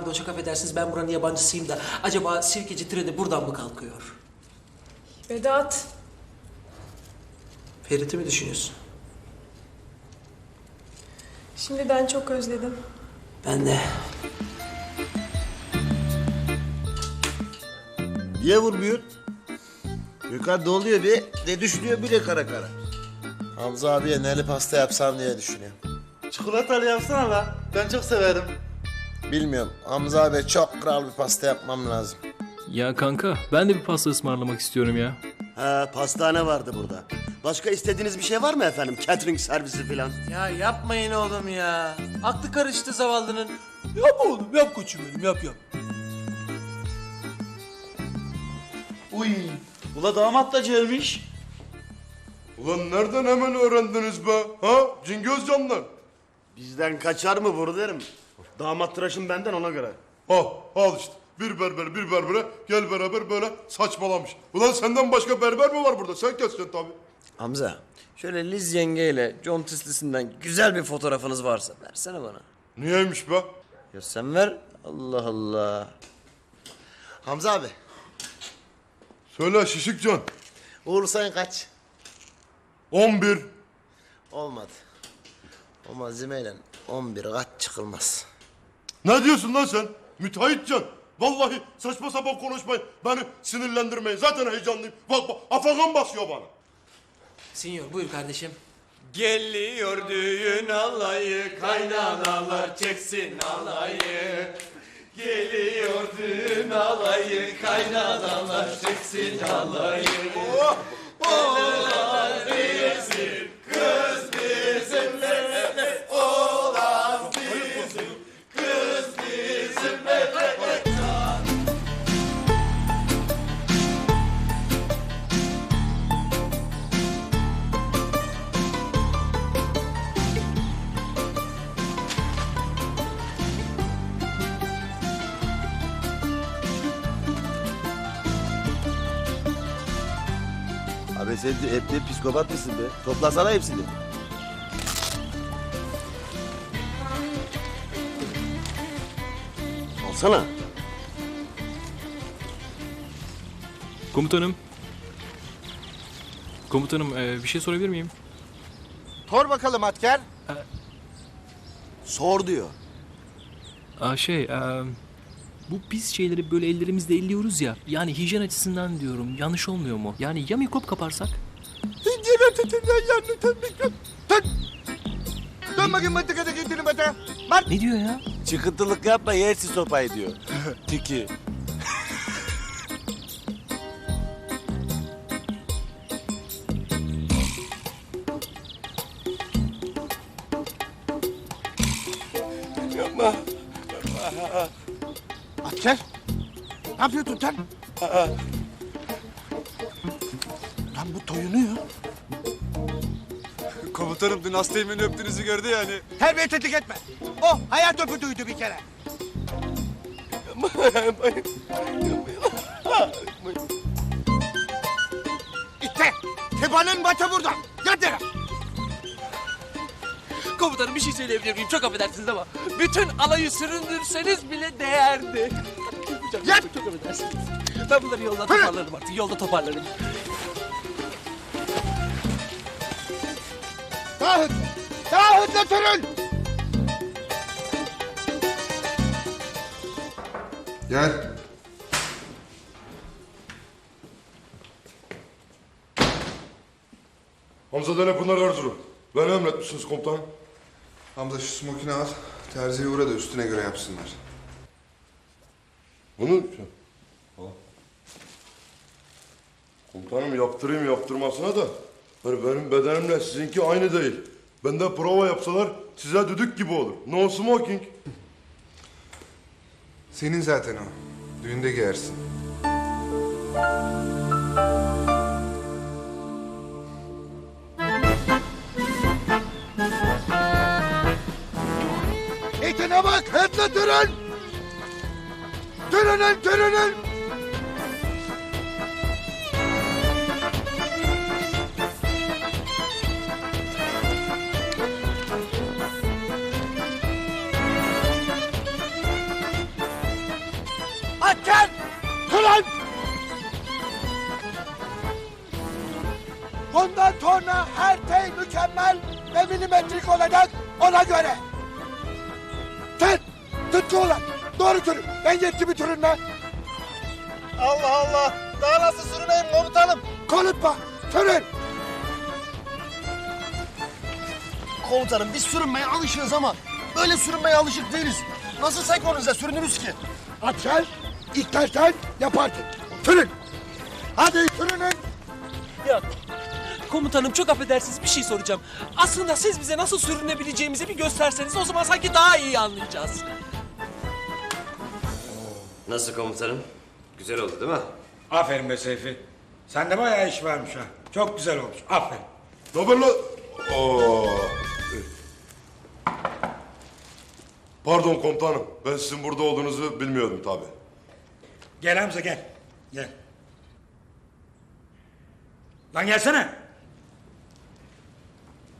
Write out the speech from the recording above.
pardon çok affedersiniz ben buranın yabancısıyım da acaba Sirkeci treni buradan mı kalkıyor? Vedat. Ferit'i mi düşünüyorsun? Şimdiden çok özledim. Ben de. Niye vurmuyor? Yukarıda oluyor bir, ne düşünüyor bile kara kara. Hamza abiye neli pasta yapsam diye düşünüyorum. Çikolatalı yapsana la. Ben çok severim. Bilmiyorum. Hamza abi çok kral bir pasta yapmam lazım. Ya kanka ben de bir pasta ısmarlamak istiyorum ya. Ha pastane vardı burada. Başka istediğiniz bir şey var mı efendim? Catering servisi falan. Ya yapmayın oğlum ya. Aklı karıştı zavallının. Yap oğlum yap koçum benim yap yap. Uy, ula damat da gelmiş. Ulan nereden hemen öğrendiniz be? Ha? Cingöz canlar. Bizden kaçar mı derim. Damat tıraşım benden ona göre. Ha, al işte. Bir berber bir berbere gel beraber böyle saçmalamış. Ulan senden başka berber mi var burada? Sen keseceksin tabii. Hamza, şöyle Liz yengeyle John Tisley'sinden güzel bir fotoğrafınız varsa versene bana. Niyeymiş be? Ya sen ver. Allah Allah. Hamza abi. Söyle Şişikcan. Uğur sayın kaç? 11. Olmadı. O malzemeyle 11 kaç çıkılmaz. Ne diyorsun lan sen? Müteahhitcan. Vallahi saçma sapan konuşmayın. Beni sinirlendirmeyin. Zaten heyecanlıyım. Bak bak afagan basıyor bana. Sinyor buyur kardeşim. Geliyor düğün alayı, kaynanalar çeksin alayı. Geliyor düğün alayı, kaynanalar çeksin alayı. Oğlan bizim, kız Abi sen de hep de psikopat mısın be? Toplasana hepsini. Alsana. Komutanım. Komutanım e, bir şey sorabilir miyim? Tor bakalım Atker. Sor diyor. Aa, şey e, bu biz şeyleri böyle ellerimizle elliyoruz ya. Yani hijyen açısından diyorum yanlış olmuyor mu? Yani ya mikrop kaparsak? Dön bakayım batı kadar gittiğini batı. Ne diyor ya? Çıkıntılık yapma yersin sopayı diyor. Tiki. Atker. Ne yapıyordun sen? Lan bu toyunuyor. Komutanım dün hastayımın öptüğünüzü gördü yani. Terbiyesizlik etme. O hayat öpüdüydü bir kere. İşte tebanın batı burada. Yat yere. Komutanım bir şey söyleyebilir miyim? Çok affedersiniz ama bütün alayı süründürseniz bile değerdi. Çok, Yat! çok affedersiniz. Ben bunları yolda toparlarım artık. Yolda toparlarım. Daha hızlı. Daha hızlı sürün. Gel. Hamza Dene Pınar Erzurum. Beni emretmişsiniz komutanım. Hamza şu smokini al. Terziye uğra da üstüne göre yapsınlar. Bunu Al. Komutanım yaptırayım yaptırmasına da hani benim bedenimle sizinki aynı değil. Bende prova yapsalar size düdük gibi olur. No smoking. Senin zaten o. Düğünde giyersin. Şeytana bak, hızlı durun! Durunun, durunun! Açın! Kılan! Bundan sonra her şey mükemmel ve milimetrik olacak ona göre. Sen tuttu ulan. Doğru sürün. Ben yetkimi sürün lan. Allah Allah. Daha nasıl sürüneyim komutanım? Konutma. Sürün. Komutanım biz sürünmeye alışığız ama böyle sürünmeye alışık değiliz. Nasıl senkronize sürünürüz ki? Atşel. istersen yaparsın. Sürün. Hadi sürünün. Ya komutanım çok affedersiniz bir şey soracağım. Aslında siz bize nasıl sürünebileceğimizi bir gösterseniz o zaman sanki daha iyi anlayacağız. Nasıl komutanım? Güzel oldu değil mi? Aferin be Seyfi. Sende bayağı iş varmış ha. Çok güzel olmuş. Aferin. Lan? Oo. Pardon komutanım. Ben sizin burada olduğunuzu bilmiyordum tabii. Gel Hamza gel. Gel. Lan gelsene.